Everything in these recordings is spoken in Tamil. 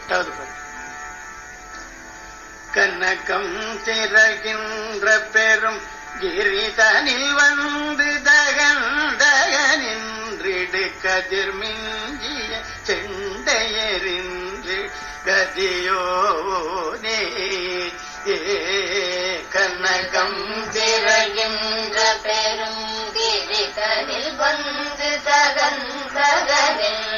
எட்டாவது பாட்டு கனகம் திறகின்ற பெரும் கிரிதனில் வந்து தகன் தகனின்றிடு கதிர் மிஞ்சிய செண்டையறின்று கதியோனே. ஏ கனகம் திறகின்ற பெரும் கிரிதனில் வந்து தகன் தகனின்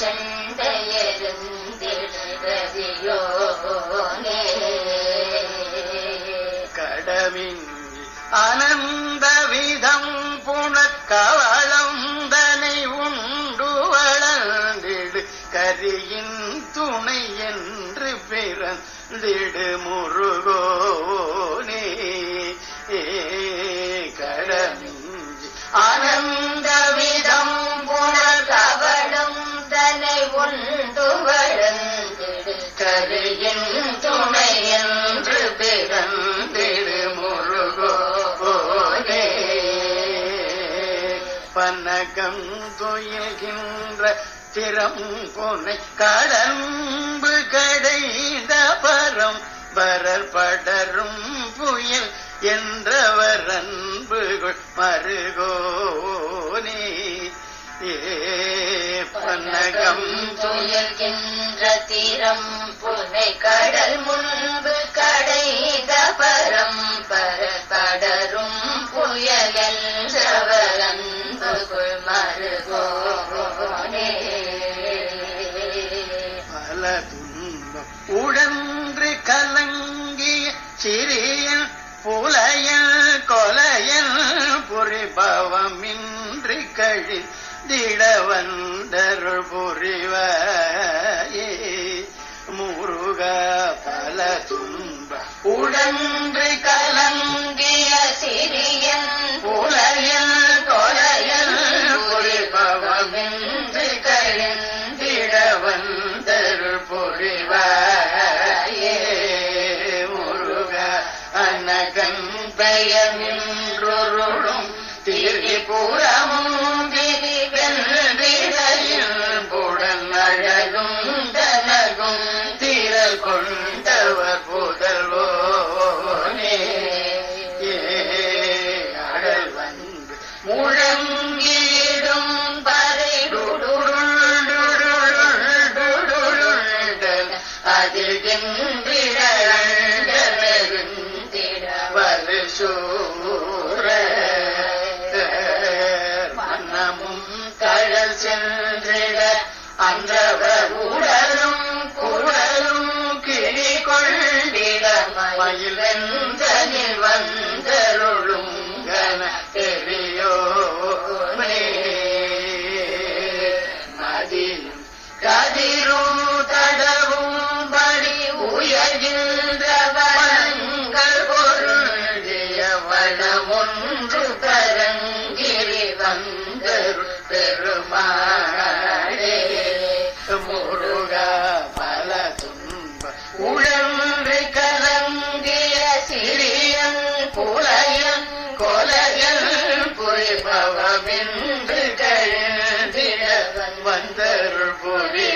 மிஞ்சிய சண்டையருந்திரதியோனே கடமின்றி விதம் புனக்கவளந்தனை உண்டு வளர்ந்திடு. கரியின் துணை என்று பிறந்திடு முருகோ. பனகம் துயில்கின்ற திறம் பொனை கடம்பு கடைந்த பரம் பரர் படரும் புயல் என்றவர் அன்புகள் மருகோனே. ஏ பனகம் துயில் துயர்கின்ற தீரம் புனை கடல் முன்பு பல துன்பம் உடன்று கலங்கிய சிறியன் புலையன் கொலையன் புரிபவமின்றி கழிந்திட வந்தருள் புரிவே முருக பல துன்பம் உடன் பெயமின்றொருளும் திரிபுரமும் திரிவென்றிடையில் புடன் அழகும் தனகும் திரள் கொண்டவர் புதல்வோனே அடல் வந்து முழங்கிடும் அதில் என்ன அன்றவர் உடலும் குழலும் கிளி கொண்டிட மயிலெந்தனில் வந்தருளும் கன பெரியோனே மதியும் கதிரும் சிறியன் புலையன் கொலையன் புரிபவமென்று வந்தருள் புரி